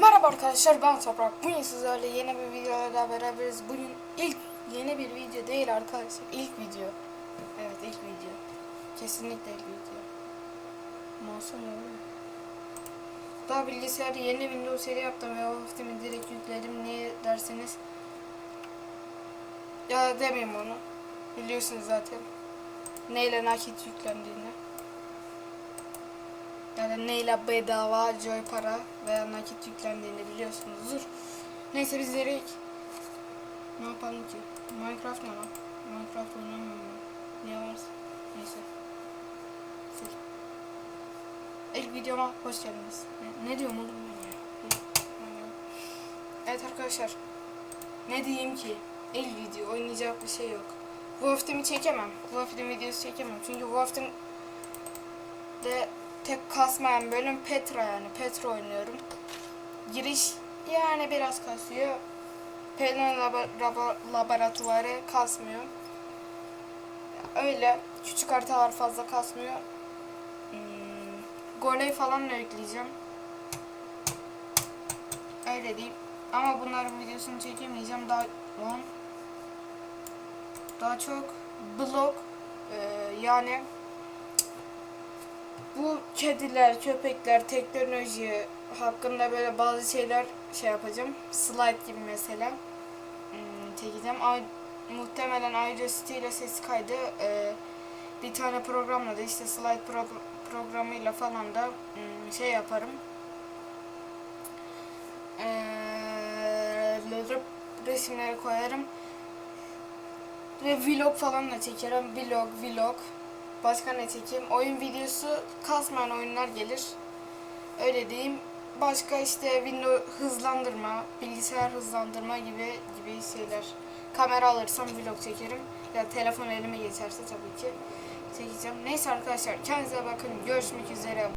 Merhaba arkadaşlar ben Toprak. Bugün sizlerle yeni bir videoda beraberiz. Bugün ilk yeni bir video değil arkadaşlar. İlk video. Evet ilk video. Kesinlikle ilk video. Masum öyle. Daha bilgisayarda yeni Windows seri yaptım ve o direkt yükledim. Niye derseniz. Ya demeyeyim onu. Biliyorsunuz zaten. Neyle nakit yüklendiğini. Yani neyle bedava joy para veya nakit yüklendiğini biliyorsunuzdur. Neyse biz direkt ne yapalım ki? Minecraft ne lan? Minecraft oynamıyorum ben. Niye varsa? Neyse. Sil. İlk videoma hoş geldiniz. Ne, ne diyorum oğlum ben ya? Evet arkadaşlar. Ne diyeyim ki? İlk video oynayacak bir şey yok. Haftami çekemem. Haftanın videosu çekemem. Çünkü haftanın de tek kasmayan bölüm Petra yani. Petra oynuyorum. Giriş yani biraz kasıyor. Pelin laba, laba- laboratuvarı kasmıyor. Öyle. Küçük haritalar fazla kasmıyor. Hmm, Goley falan da yükleyeceğim. Öyle diyeyim. Ama bunların videosunu çekemeyeceğim. Daha lan. Daha çok blog e, yani bu kediler, köpekler, teknoloji hakkında böyle bazı şeyler şey yapacağım. Slide gibi mesela. Hmm, çekeceğim. Ay, muhtemelen Audacity ile ses kaydı e, bir tane programla da işte slide pro- programıyla falan da hmm, şey yaparım. Eee, resimleri koyarım. Ve vlog falan da çekerim. Vlog, vlog. Başka ne çekeyim? Oyun videosu kasmayan oyunlar gelir. Öyle diyeyim. Başka işte Windows hızlandırma, bilgisayar hızlandırma gibi gibi şeyler. Kamera alırsam vlog çekerim. Ya telefon elime geçerse tabii ki çekeceğim. Neyse arkadaşlar kendinize bakın. Görüşmek üzere.